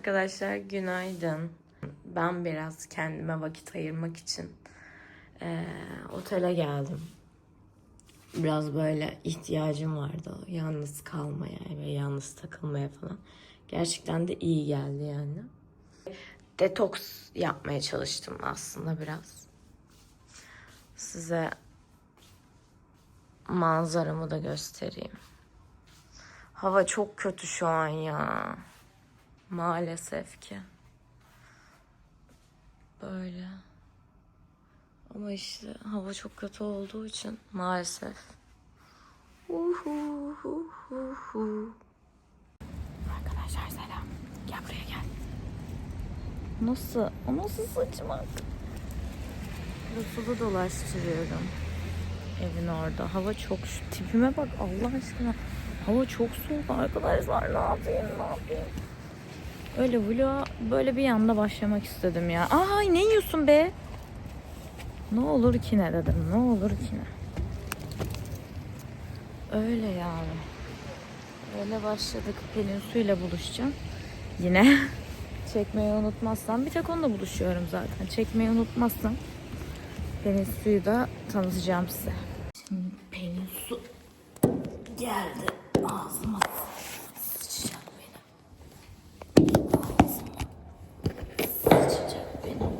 Arkadaşlar günaydın. Ben biraz kendime vakit ayırmak için eee, otele geldim. Biraz böyle ihtiyacım vardı. Yalnız kalmaya ve yalnız takılmaya falan. Gerçekten de iyi geldi yani. Detoks yapmaya çalıştım aslında biraz. Size manzaramı da göstereyim. Hava çok kötü şu an ya. Maalesef ki. Böyle. Ama işte hava çok kötü olduğu için maalesef. Uhuhuhuhu. Arkadaşlar selam. Gel buraya gel. Nasıl? O nasıl saçmak? Rusulu dolaştırıyorum. Evin orada. Hava çok... Şu tipime bak Allah aşkına. Hava çok soğuk arkadaşlar. Ne yapayım ne yapayım? Öyle vloga böyle bir yanda başlamak istedim ya. Ay ne yiyorsun be? Ne olur ki ne dedim. Ne olur ki ne? Öyle yani. Öyle başladık. Pelin Su'yla buluşacağım. Yine çekmeyi unutmazsam. Bir tek onunla buluşuyorum zaten. Çekmeyi unutmazsam Pelin Su'yu da tanıtacağım size. Şimdi Pelin Su geldi. Ağzıma sıçacak benim. Ağzıma sıçacak benim.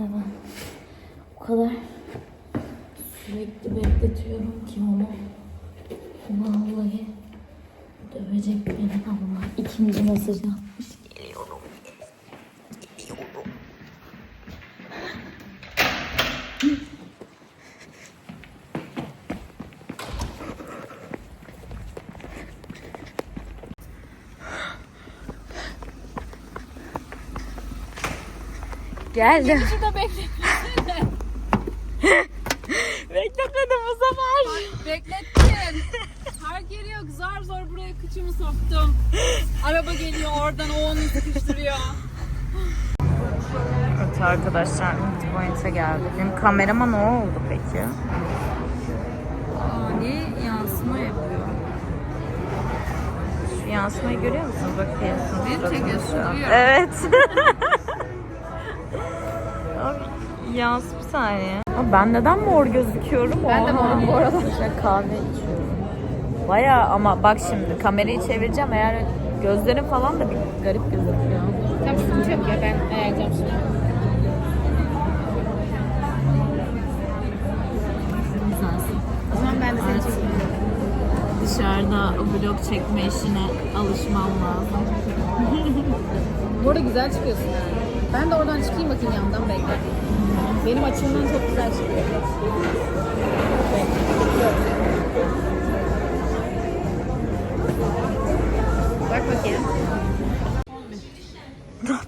Hemen o kadar sürekli bekletiyorum ki onu. Vallahi dövecek beni ama ikinci mesaj atmış. Geldim. Şurada bekle. Beklemedim bu sefer. Beklettin. Park yeri yok. Zar zor buraya kıçımı soktum. Araba geliyor oradan o onu sıkıştırıyor. Evet arkadaşlar Point'e geldi. Benim kamerama ne oldu peki? Ani yansıma yapıyor. Şu yansımayı görüyor musunuz? Bak Pelin'in Bir suratını çekiyorsun. Evet. Yans bir saniye. Ama ben neden mor gözüküyorum? Ben de morum bu arada. İşte kahve içiyorum. Baya ama bak şimdi kamerayı çevireceğim eğer gözlerim falan da bir garip gözüküyor. Tamam sıkıntı yok ya ben ayarlayacağım şimdi. O zaman ben de seni çekeyim. Dışarıda vlog çekme işine alışmam lazım. Bu arada güzel çıkıyorsun yani. Ben de oradan çıkayım bakayım yandan bekle. Benim açımdan çok güzel çıkıyor. Bak bakayım. Ne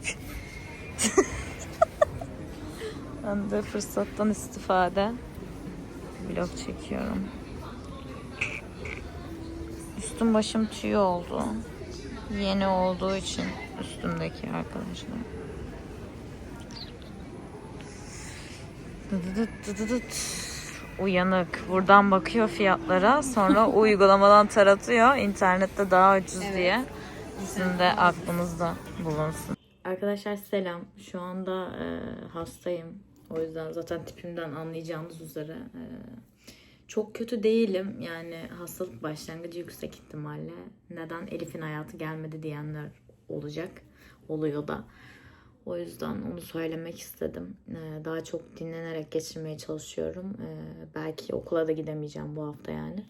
ben de fırsattan istifade vlog çekiyorum. Üstüm başım tüy oldu. Yeni olduğu için üstümdeki arkadaşlar. Uyanık. Buradan bakıyor fiyatlara. Sonra uygulamadan taratıyor. İnternette daha ucuz Evet. diye. Sizin de aklınızda bulunsun. Arkadaşlar selam. Şu anda e, hastayım. O yüzden zaten tipimden anlayacağınız üzere e, çok kötü değilim. Yani hastalık başlangıcı yüksek ihtimalle. Neden Elif'in hayatı gelmedi diyenler olacak. Oluyor da. O yüzden onu söylemek istedim. E, daha çok dinlenerek geçirmeye çalışıyorum. E, belki okula da gidemeyeceğim bu hafta yani.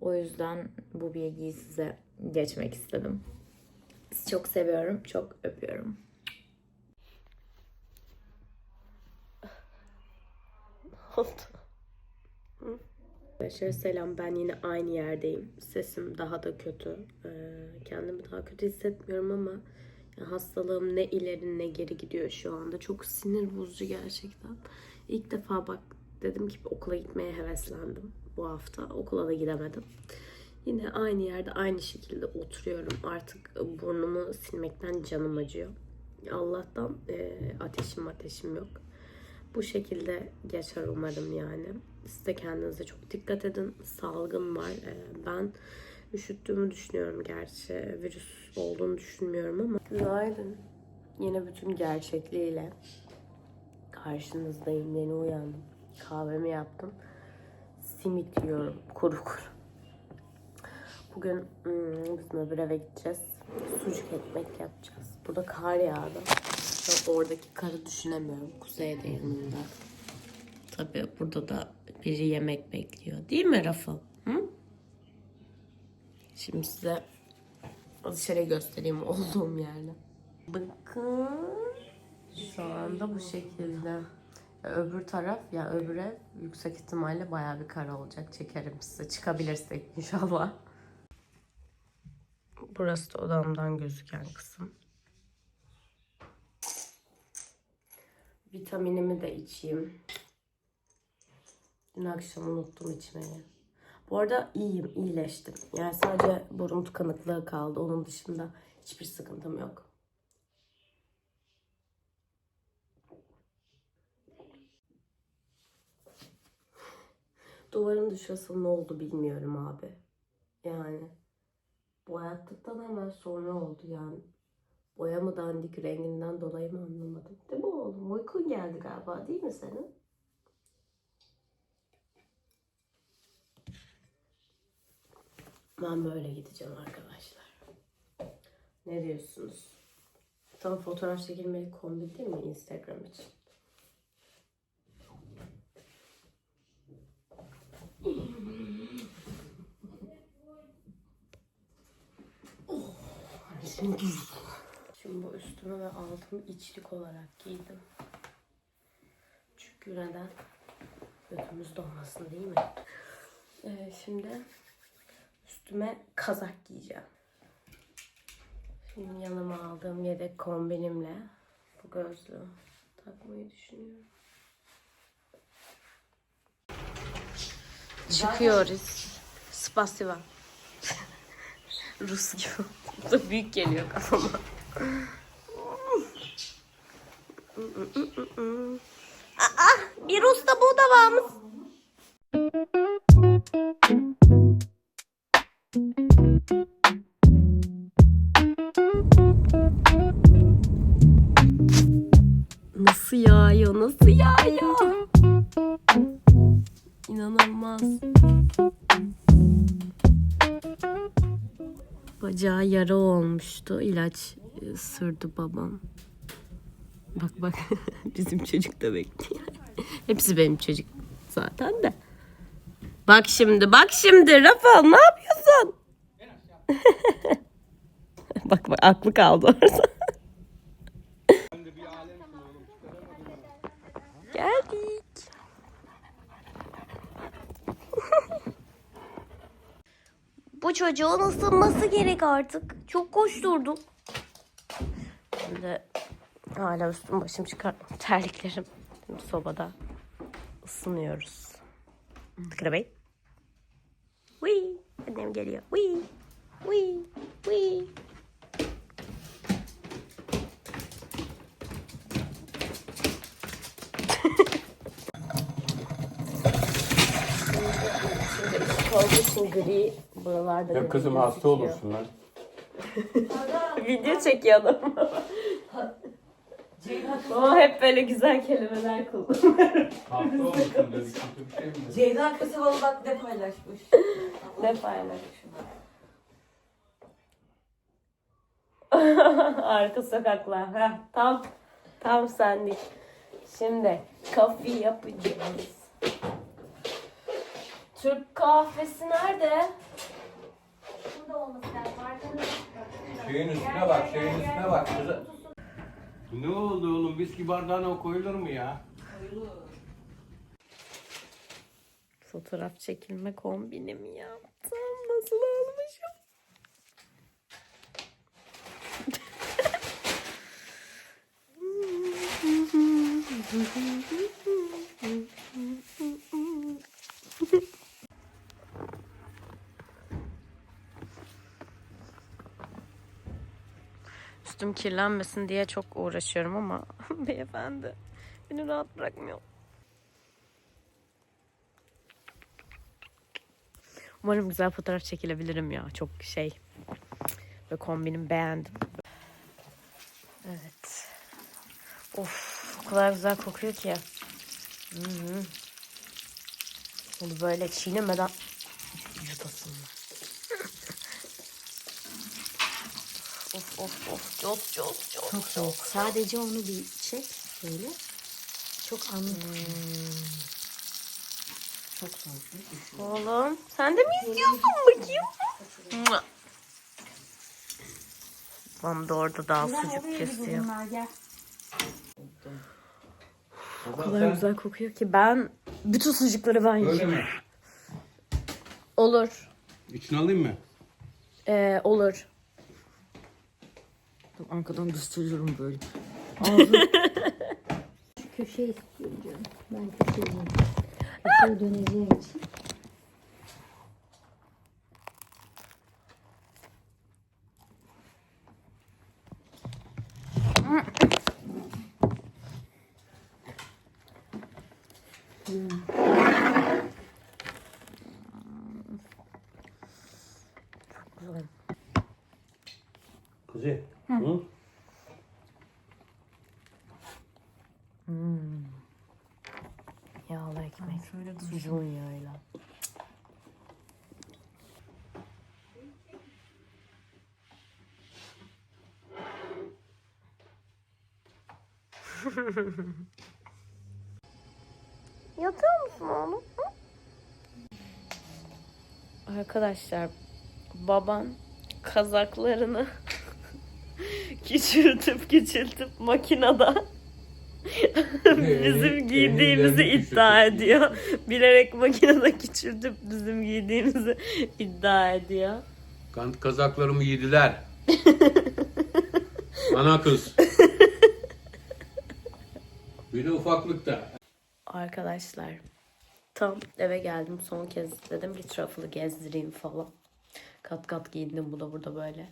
O yüzden bu bilgiyi size geçmek istedim. Sizi çok seviyorum. Çok öpüyorum. Arkadaşlar selam ben yine aynı yerdeyim. Sesim daha da kötü. Ee, kendimi daha kötü hissetmiyorum ama hastalığım ne ileri ne geri gidiyor şu anda. Çok sinir bozucu gerçekten. İlk defa bak dedim ki okula gitmeye heveslendim bu hafta. Okula da gidemedim. Yine aynı yerde aynı şekilde oturuyorum. Artık burnumu silmekten canım acıyor. Allah'tan e, ateşim ateşim yok. Bu şekilde geçer umarım yani. Siz de kendinize çok dikkat edin. Salgın var. Ee, Ben Üşüttüğümü düşünüyorum gerçi. Virüs olduğunu düşünmüyorum ama. Günaydın. Yine bütün gerçekliğiyle karşınızdayım. Yeni uyandım. Kahvemi yaptım. Simit yiyorum. Kuru kuru. Bugün hmm, bizim öbür eve gideceğiz. Sucuk ekmek yapacağız. Burada kar yağdı. Ve Oradaki karı düşünemiyorum. Kuzeyde yanında. Tabii burada da biri yemek bekliyor. Değil mi Rafa? Hı? Şimdi size dışarı göstereyim olduğum yerde. Bakın. Şu anda bu şekilde. Öbür taraf ya öbür ev yüksek ihtimalle bayağı bir kara olacak. Çekerim size çıkabilirsek inşallah. Burası da odamdan gözüken kısım. Vitaminimi de içeyim. Dün akşam unuttum içmeyi. Bu arada iyiyim, iyileştim. Yani sadece burun tıkanıklığı kaldı. Onun dışında hiçbir sıkıntım yok. Duvarın dışarısı ne oldu bilmiyorum abi. Yani boyattıktan hemen sonra oldu yani. Boya mı dandik renginden dolayı mı anlamadım. Değil mi oğlum? Uykun geldi galiba değil mi senin? Ben böyle gideceğim arkadaşlar. Ne diyorsunuz? Tam fotoğraf çekilmeli kombin değil mi Instagram için? Şimdi, şimdi bu üstümü ve altımı içlik olarak giydim. Çünkü neden? Götümüz donmasın değil mi? Ee, şimdi üstüme kazak giyeceğim. Şimdi yanıma aldığım yedek kombinimle bu gözlüğü takmayı düşünüyorum. Çıkıyoruz. Spasiba. Rus gibi. Bu da büyük geliyor kafama. Aa, bir Rus da bu da varmış. Yağıyor, nasıl yağıyor? İnanılmaz. Bacağı yara olmuştu. İlaç e, sürdü babam. Bak bak bizim çocuk da bekliyor. Hepsi benim çocuk zaten de. Bak şimdi bak şimdi Rafael ne yapıyorsun? bak bak aklı kaldı orada. Geldik. Bu çocuğun ısınması gerek artık. Çok koşturdum. Şimdi hala üstüm başım çıkartmam. Terliklerim. Sobada ısınıyoruz. Bey. Wee. Annem geliyor. Wee. Wee. Wee. Olduğu için gri buralarda Hep kızım hasta olursun lan. Video çekiyordum. Ama hep böyle güzel kelimeler kullanıyorum. Hasta olursun. Kötü bir şey mi? Ceyda Kasabalı bak ne paylaşmış. Ne paylaşım. Arka sokaklar. Heh, tam tam sendik. Şimdi kafe yapacağız. Türk kahvesi nerede? Şeyin üstüne bak, şeyin üstüne bak. Kızı. Ne oldu oğlum? Viski bardağına o koyulur mu ya? Fotoğraf çekilme kombinimi yaptım. Nasıl olmuşum? Üstüm kirlenmesin diye çok uğraşıyorum ama beyefendi beni rahat bırakmıyor. Umarım güzel fotoğraf çekilebilirim ya. Çok şey ve kombinim beğendim. Evet. Of o kadar güzel kokuyor ki. Hı hı. Bunu böyle çiğnemeden of of çok çok çok Çok soğuk. Sadece onu bir çek böyle. Çok anlık. Çok soğuk. Oğlum sen de mi istiyorsun bakayım? Mua. Babam da orada daha sucuk kesiyor. O kadar güzel kokuyor ki ben bütün sucukları ben Öyle mi? Olur. İçine alayım mı? Ee, olur. Arkadan gösteriyorum böyle. köşe istiyorum canım. Ben köşeyim. Köşeye döneceğim için. Kuzey. Hı? Yağlı ekmek. Sucuğun yağıyla. Yatıyor musun oğlum? Arkadaşlar baban kazaklarını küçültüp küçültüp makinede bizim giydiğimizi iddia ediyor. Bilerek makinede küçültüp bizim giydiğimizi iddia ediyor. Kan- Kazaklarımı yediler. Ana kız. Bir de ufaklıkta. Arkadaşlar tam eve geldim son kez dedim ki truffle'ı gezdireyim falan. Kat kat giyindim bu da burada böyle.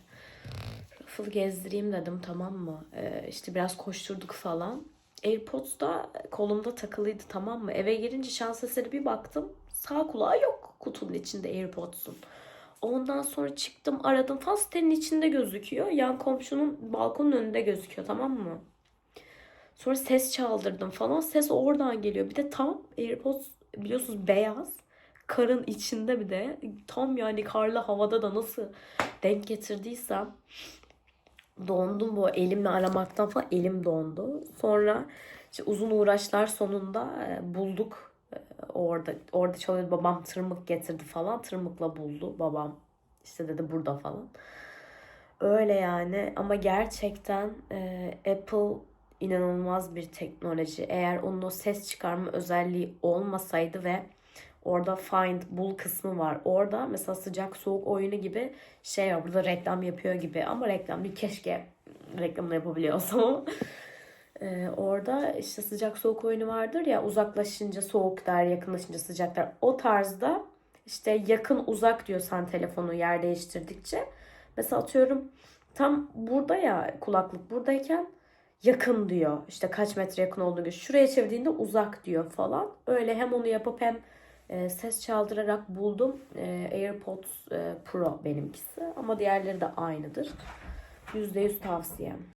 Truffle'ı gezdireyim dedim tamam mı? Ee, işte biraz koşturduk falan. Airpods da kolumda takılıydı tamam mı? Eve girince şans eseri bir baktım. Sağ kulağı yok kutunun içinde Airpods'un. Ondan sonra çıktım aradım. Fastenin içinde gözüküyor. Yan komşunun balkonun önünde gözüküyor tamam mı? Sonra ses çaldırdım falan. Ses oradan geliyor. Bir de tam AirPods biliyorsunuz beyaz. Karın içinde bir de. Tam yani karlı havada da nasıl denk getirdiysem dondum bu elimle aramaktan falan elim dondu. Sonra işte uzun uğraşlar sonunda e, bulduk. E, Orada orada çalıyordu babam tırmık getirdi falan. Tırmıkla buldu babam. İşte dedi burada falan. Öyle yani ama gerçekten e, Apple inanılmaz bir teknoloji. Eğer onun o ses çıkarma özelliği olmasaydı ve orada find bul kısmı var. Orada mesela sıcak soğuk oyunu gibi şey var. Burada reklam yapıyor gibi ama reklam değil. Keşke reklamını yapabiliyorsam. Ee, orada işte sıcak soğuk oyunu vardır ya uzaklaşınca soğuk der, yakınlaşınca sıcak der. O tarzda işte yakın uzak diyor sen telefonu yer değiştirdikçe. Mesela atıyorum tam burada ya kulaklık buradayken yakın diyor. İşte kaç metre yakın olduğunu gösteriyor. Şuraya çevirdiğinde uzak diyor falan. Öyle hem onu yapıp hem e, ses çaldırarak buldum. E, AirPods e, Pro benimkisi ama diğerleri de aynıdır. %100 tavsiyem.